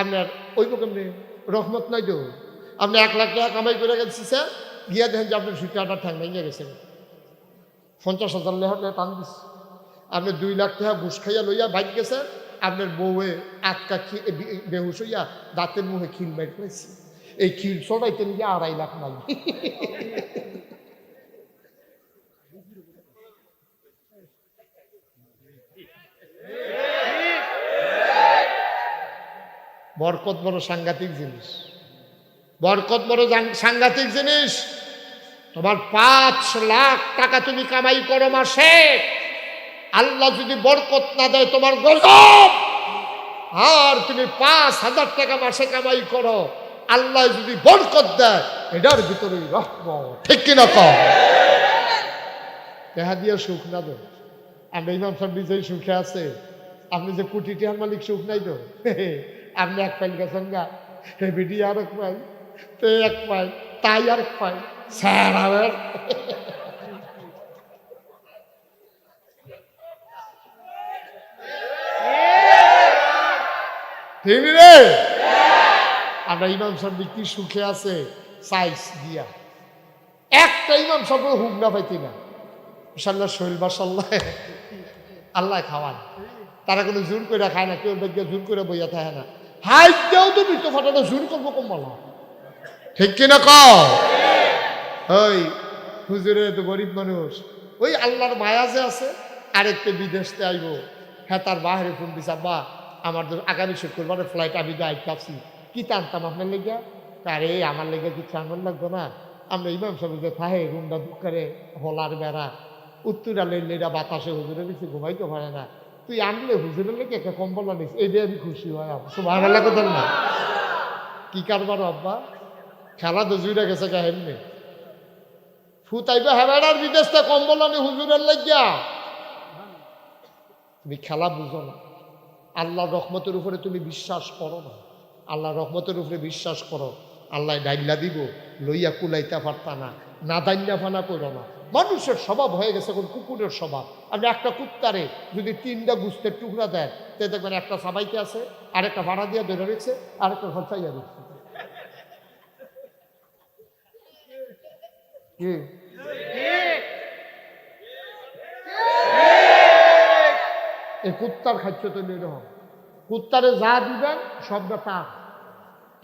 আপনার ওই কেমনি রহমত নাই তো। আপনি এক লাখ টাকা কামাই করে গেছি, স্যার। গিয়া দেখেন যে আপনার সুতাটা ঠ্যাং ভেঙে গেছে। পঞ্চাশ হাজার লেহার টান দিচ্ছে আপনি দুই লাখ টাকা ঘুষ খাইয়া লইয়া বাইক গেছে, আপনার বউয়ে আটকা বেহুশ হইয়া দাঁতের মুখে খিল বাইক পেয়েছে এই খিল সবাইতে নিয়ে আড়াই লাখ নাই। বরকত বড় সাংঘাতিক জিনিস। বরকত বড় সাংঘাতিক জিনিস। তোমার পাঁচ লাখ টাকা তুমি কামাই করো মাসে। আল্লাহ যদি বরকত না দেয় তোমার গজব। আর তুমি পাঁচ হাজার টাকা মাসে কামাই করো, আল্লাহ যদি বরকত দেয়, এটার ভিতরে রহম ঠিক কিনা কম দেহা দিয়ে সুখ না দেয় আমরা ইমাম সাহেব নিজেই সুখে আছে। আপনি যে কোটি টিহার মালিক সুখ নাই তো? আপনি এক পাইল গেছেন গা। হে বিডি আর এক পাই, তে এক পাই, তাই আর এক পাই, স্যার আমার ঠিক রে? আমরা ইমাম সাহেব কি সুখে আছে? সাইজ দিয়া। একটা ইমাম সাহেব হুক না পাইতি না। ইনশাল্লাহ শৈল বাসাল্লাহ আল্লাহ খাওয়ান তারা কোনো জোর করে খায় না, কেউ জোর করে বইয়া থাকে না। হাই দেও তো মৃত্যু ফাটানো জোর করব কম বলা ঠিক কিনা কও? ওই হুজুরে তো গরিব মানুষ। ওই আল্লাহর মায়া যে আছে, আরেকটা বিদেশতে আইব। হ্যাঁ তার বাহিরে ফোন দিছে বা আমার তো আগামী শুক্রবারের ফ্লাইট আমি দায়িত্ব কাপছি কি টানতাম আপনার লেগে? আরে আমার লেগে কিছু আমার লাগতো না? আমরা ইমাম সাহেব যে থাহে রুমটা বুক করে, হলার বেড়া। উত্তরা লেলিরা বাতাসে হুজুরে বেশি ঘুমাইতে পারে না। তুই আনলে হুজুরের লেগে একটা কম্বল আনিস এই দিয়ে আমি খুশি হয় সুবাহ কোথাও না কি কারবার আব্বা? খেলা তো জুড়ে গেছে কা হেমনি ফুতাইবে হেবেড়ার বিদেশটা কম্বল আনি হুজুরের লাগিয়া। তুমি খেলা বুঝো না। আল্লাহ রহমতের উপরে তুমি বিশ্বাস করো না। আল্লাহ রহমতের উপরে বিশ্বাস করো। আল্লাহ ডাইল্লা দিব, লইয়া কুলাইতে পারতা না। না দাইল্লা ফানা করো না। মানুষের স্বভাব হয়ে গেছে এখন কুকুরের স্বভাব। আপনি একটা কুত্তারে যদি তিনটা গুস্তের টুকরা দেন তে দেখবেন একটা সাবাইতে আছে, আরেকটা ভাড়া দিয়ে ধরে রেখেছে, আরেকটা খরচাইয়া দিচ্ছে কি? এই কুত্তার খাদ্য তো নিরহম কুত্তারে যা দিবেন, সবটা তার।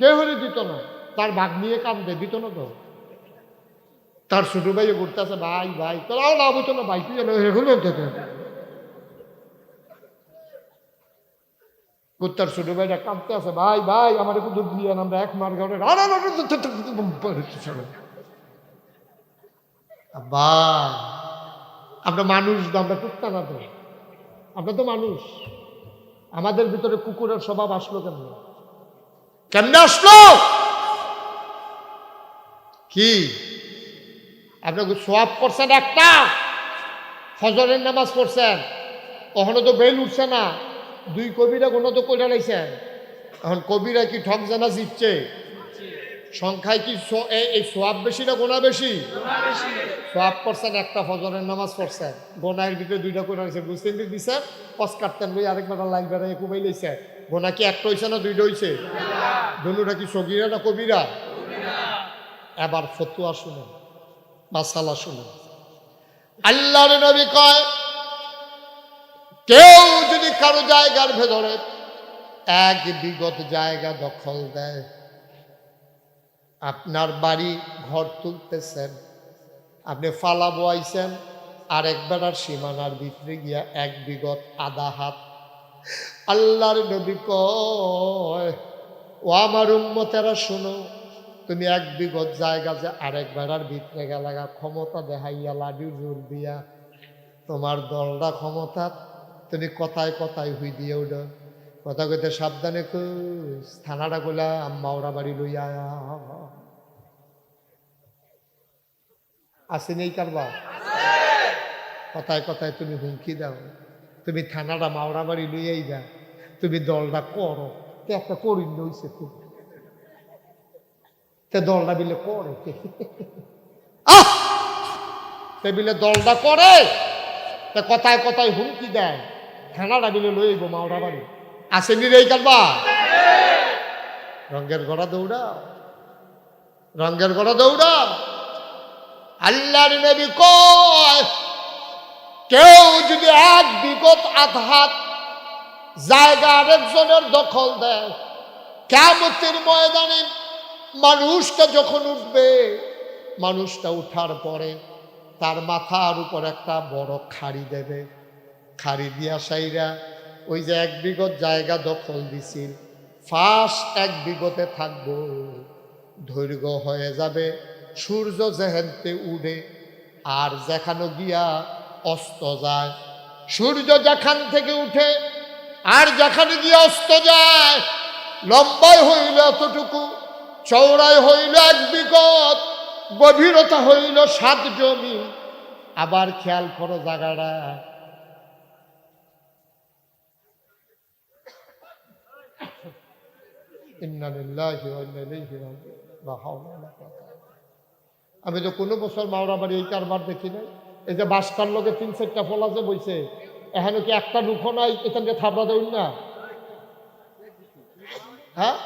কেউ হলে দিত না। তার ভাগ নিয়ে কান্দে, দিত না তো তার ছোট ভাইও ঘুরতেছে ভাই ভাই তোরাও লাভ হতো না ভাই তুই যেন হলো কুত্তার ছোট ভাইটা কাঁদতে আছে ভাই ভাই আমার একটু দুধ দিয়ে আমরা এক মার ঘরে আমরা মানুষ আমরা কুত্তা না আমরা তো মানুষ আমাদের ভিতরে কুকুরের স্বভাব আসলো কেমন কেমনে আসলো কি আপনি সোয়াব করছেন একটা, ফজরের নামাজ পড়ছেন ওখানে তো বেল উঠছে না, দুই কবিরা কোনো তো করে লাইছেন। এখন কবিরা কি ঠক জানা জিতছে? সংখ্যায় কি এই সোয়াব বেশি না গোনা বেশি? সোয়াব করছেন একটা, ফজরের নামাজ পড়ছেন। গোনায়ের ভিতরে দুইটা করে রয়েছে বুঝতেন দিছে? কস কাটতেন লই আরেকবার লাইন বেড়াই কুমাই লইছে। গোনা কি একটা হইছে না দুইটা হইছে? দুটা কি সগিরা না কবিরা? এবার ফতুয়া শুনেন। মাসালা শুনেন। আল্লাহর নবী কয়, কেউ যদি কারও জায়গার ভেতরে এক বিগত জায়গা দখল দেয়, আপনার বাড়ি ঘর তুলতেছেন, আপনি ফালা বয়াইছেন আর একবার সীমানার ভিতরে গিয়া এক বিগত আধা হাত। আল্লাহর নবী কয়, ও আমার উম্মতেরা শোনো তুমি এক বিগত জায়গা যে আরেক বেড়ার ভিতরে গেলাগা ক্ষমতা দেখাইয়া লাডি জোর দিয়া। তোমার দলটা ক্ষমতা, তুমি কথায় কথায় হুই দিয়ে উঠ। কথা কইতে সাবধানে খুঁজ থানাটা কইলা, আম্মা ওরা বাড়ি লইয়া আয়া। আছে নেই কারবা কথায় কথায় তুমি হুমকি দাও। তুমি থানাটা মাওরা বাড়ি লইয়াই যা তুমি দলটা করো। একটা করিন হইছে তুমি তে দলটা বিলে করে আহ! তে বিলে দলটা করে। তে কথায় কথায় হুমকি দেয়। থানাটা বিলে লইব মাওরা বাড়ি। আসেনি রে কারবা রঙ্গের গড়া দৌড়া রঙ্গের গড়া দৌড়া আল্লাহর নবী কয় কেউ যদি এক বিগত আঘাত জায়গা আরেকজনের দখল দেয় কেমতের ময়দানে মানুষটা যখন উঠবে, মানুষটা উঠার পরে তার মাথার উপর একটা বড় খাড়ি দেবে। খাড়ি দিয়া সাইরা ওই যে এক বিগত জায়গা দখল দিছিল ফার্স্ট এক বিগতে থাকব, দৈর্ঘ্য হয়ে যাবে, সূর্য যেহেনতে উড়ে, আর যেখানে গিয়া অস্ত যায়, সূর্য যেখান থেকে উঠে, আর যেখানে গিয়ে অস্ত যায় লম্বাই হইল এতটুকু। চৌড়ায় হইল এক বিগত, গভীরতা হইল সাত জমি। আবার খেয়াল করো বিল্লাহ। আমি তো কোনো বছর মাওরা বাড়ি এই কারবার দেখি নাই। এই যে বাসটার লগে তিন চারটা ফলা যে বইছে। এখানে কি একটা নুখো নাই? এখানকে থাবড়া দেউন না। হ্যাঁ?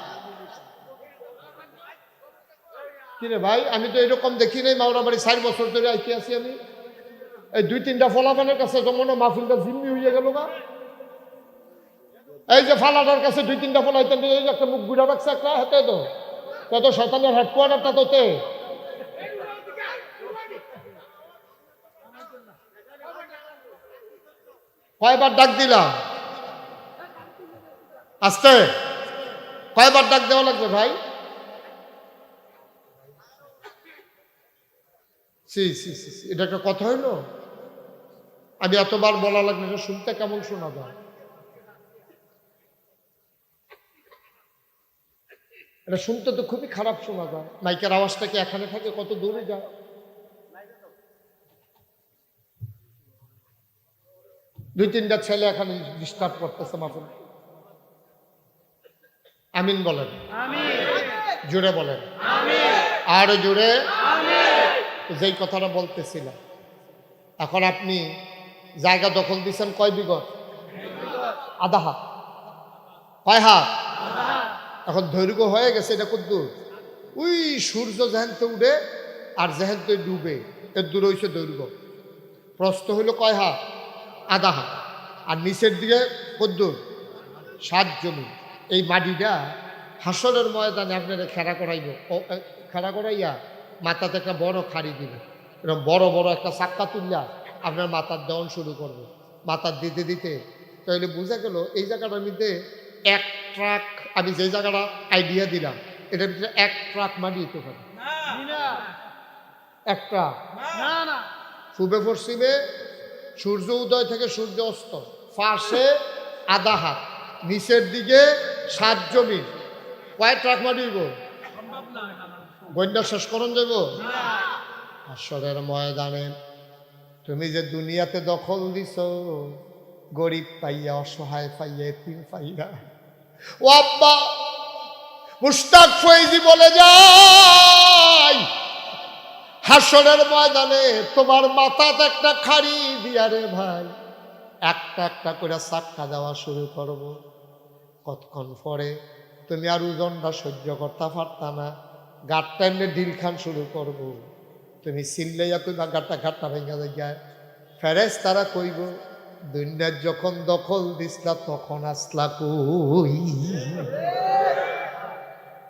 কিরে ভাই, আমি তো এরকম দেখি নাই মাওরা বাড়ি চার বছর ধরে আইতে আছি আমি। এই দুই তিনটা ফলাফানের কাছে যেমন মাহফিলটা জিম্মি হইয়া গেল না এই যে ফালাটার কাছে দুই তিনটা ফলা হইতেন এই যে একটা মুখ গুড়া রাখছে একটা হাতে তো। তত শয়তানের হেডকোয়ার্টারটা তোতে কয়বার ডাক দিলাম? আস্তে। কয়বার ডাক দেওয়া লাগবে ভাই? সি সি সি এটা একটা কথা হইল? আমি এতবার বলা লাগবে এটা শুনতে কেমন শোনা যায়? এটা শুনতে তো খুবই খারাপ শোনা যায়। মাইকের আওয়াজটা কি এখানে থাকে? কত দূরে যায়? দুই তিনটা ছেলে এখানে ডিস্টার্ব করতেছে মাফুল আমিন বলেন। জুড়ে বলেন। আর জুড়ে যেই কথাটা বলতেছিলাম। এখন আপনি জায়গা দখল দিচ্ছেন কয় বিগত আধা হাত। কয় হাত? এখন দৈর্ঘ্য হয়ে গেছে, এটা কদ্দূর ওই সূর্য যেহেনতে উঠে আর যেহেনতে ডুবে, এর দূর হইছে দৈর্ঘ্য। প্রস্থ হইল কয় হাত? আধা হাত। আর নিচের দিকে কদ্দূর সাত জমি। এই মাটিটা হাসরের ময়দানে আপনারা খেলা করাইব। খেলা করাইয়া মাথাতে একটা বড় খাড়ি দিবে। এরকম বড় বড় একটা চাক্কা তুললা আপনার মাথার দেওয়ান শুরু করবে। মাথার দিতে দিতে তাহলে বোঝা গেল এই জায়গাটার মধ্যে এক ট্রাক আমি যে জায়গাটা আইডিয়া দিলাম এটার ভিতরে এক ট্রাক মাটি দিতে পারে। এক ট্রাক। পূবে পশ্চিমে সূর্য উদয় থেকে সূর্য অস্ত ফাঁসে আধা হাত নিচের দিকে সাত জমি। কয়েক ট্রাক মারিব বন্যা শেষ করন যাব আসরের ময়দানে তুমি যে দুনিয়াতে দখল দিছ গরিব পাইয়া অসহায় পাইয়া এতিম পাইয়া। ও আব্বা মুস্তাক ফৈজি বলে যায় হাসনের ময়দানে তোমার মাথাতে একটা খাড়ি দিয়া রে ভাই। একটা একটা করে চাক্কা দেওয়া শুরু করব। কতক্ষণ পরে তুমি আর ওজনটা সহ্য করতে পারতা না। গাটটা এমনি ঢিল খান শুরু করব। তুমি সিল্লাইয়া কইবা গাটটা ঘাটটা ভেঙে যায় ফেরেস তারা কইব, দুনিয়ার যখন দখল দিসলা, তখন আসলা কই?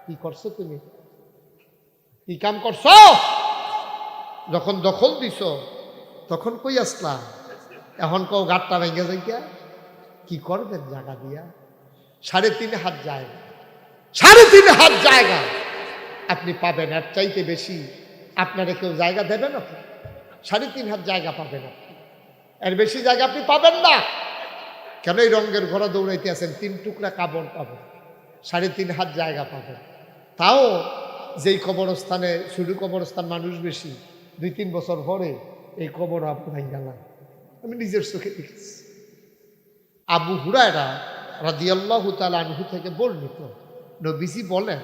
কি করছ তুমি? কি কাম করছ? যখন দখল দিছ, তখন কই আসলা? এখন কও গাটটা ভেঙে যাইয়া কি করবেন জায়গা দিয়া? সাড়ে তিন হাত জায়গা। সাড়ে তিন হাত জায়গা। আপনি পাবেন, আর চাইতে বেশি আপনারা কেউ জায়গা দেবে না সাড়ে তিন হাত জায়গা পাবেন আপনি। এর বেশি জায়গা আপনি পাবেন না। কেন এই রঙের ঘোড়া দৌড়াইতে আছেন? তিন টুকরা কাপড় পাবেন সাড়ে তিন হাত জায়গা পাবেন। তাও যেই কবরস্থানে, শুধু কবরস্থান মানুষ বেশি, দুই তিন বছর পরে এই কবর আপনি গেলাম আমি নিজের চোখে দেখেছি। আবু হুরায়রা রাদিয়াল্লাহু তাআলা আনহু থেকে বর্ণিত। নবীজি বলেন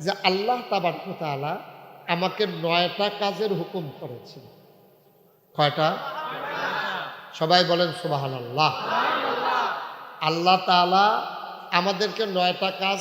যে আল্লাহ তাবারক তাআলা আমাকে নয়টা কাজের হুকুম করেছে কয়টা? সবাই বলেন সুবাহ আল্লাহ আল্লাহ তালা আমাদেরকে নয়টা কাজ